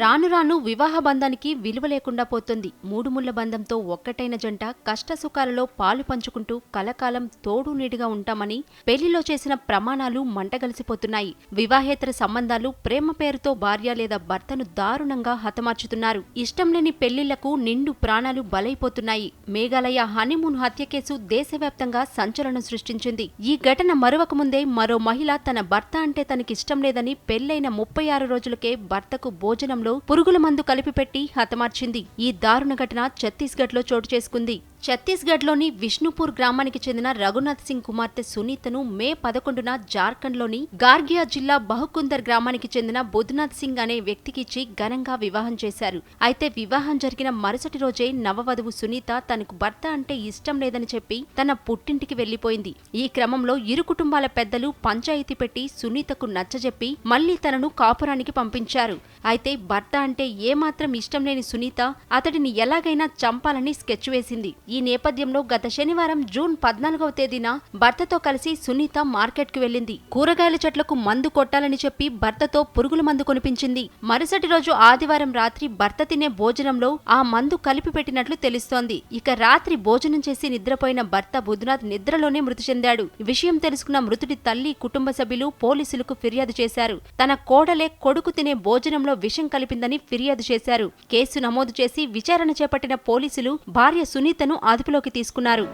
రాను రాను వివాహ బంధానికి విలువ లేకుండా పోతుంది. మూడు ముళ్ళ బంధంతో ఒక్కటైన జంట కష్టసుఖాలలో పాలు పంచుకుంటూ కలకాలం తోడు నీడిగా ఉంటామని పెళ్ళిలో చేసిన ప్రమాణాలు మంటగలిసిపోతున్నాయి. వివాహేతర సంబంధాలు ప్రేమ పేరుతో భార్య లేదా భర్తను దారుణంగా హతమార్చుతున్నారు. ఇష్టం లేని పెళ్ళిళ్ళకు నిండు ప్రాణాలు బలైపోతున్నాయి. మేఘాలయ హనీమూన్ హత్య కేసు దేశవ్యాప్తంగా సంచలనం సృష్టించింది. ఈ ఘటన మరొక ముందే మరో మహిళ తన భర్త అంటే తనకిష్టం లేదని పెళ్ళైన ముప్పై ఆరు రోజులకే భర్తకు భోజనం భోజనంలో పురుగుల మందు కలిపిపెట్టి హతమార్చింది. ఈ దారుణ ఘటన ఛత్తీస్గఢ్లో చోటు చేసుకుంది. ఛత్తీస్గఢ్లోని విష్ణుపూర్ గ్రామానికి చెందిన రఘునాథ్ సింగ్ కుమార్తె సునీతను మే పదకొండున జార్ఖండ్లోని గార్గియా జిల్లా బహుకుందర్ గ్రామానికి చెందిన బుధ్నాథ్ సింగ్ అనే వ్యక్తికిచ్చి ఘనంగా వివాహం చేశారు. అయితే వివాహం జరిగిన మరుసటి రోజే నవవధువు సునీత తనకు భర్త అంటే ఇష్టం లేదని చెప్పి తన పుట్టింటికి వెళ్ళిపోయింది ఈ క్రమంలో ఇరు కుటుంబాల పెద్దలు పంచాయతీ పెట్టి సునీతకు నచ్చజెప్పి మళ్ళీ తనను కాపురానికి పంపించారు. అయితే భర్త అంటే ఏమాత్రం ఇష్టం లేని సునీత అతడిని ఎలాగైనా చంపాలని స్కెచ్ వేసింది. ఈ నేపథ్యంలో గత శనివారం జూన్ పద్నాలుగవ తేదీన భర్తతో కలిసి సునీత మార్కెట్కు వెళ్ళింది కూరగాయల చెట్లకు మందు కొట్టాలని చెప్పి భర్తతో పురుగుల మందు కొనిపించింది. మరుసటి రోజు ఆదివారం రాత్రి భర్త తినే భోజనంలో ఆ మందు కలిపి పెట్టినట్లు తెలుస్తోంది. ఇక రాత్రి భోజనం చేసి నిద్రపోయిన భర్త బుధనాథ్ నిద్రలోనే మృతి చెందాడు. విషయం తెలుసుకున్న మృతుడి తల్లి కుటుంబ సభ్యులు పోలీసులకు ఫిర్యాదు చేశారు. తన కోడలే కొడుకు తినే భోజనంలో విషం కలిపిందని ఫిర్యాదు చేశారు. కేసు నమోదు చేసి విచారణ చేపట్టిన పోలీసులు భార్య సునీతను అదుపులోకి తీసుకున్నారు.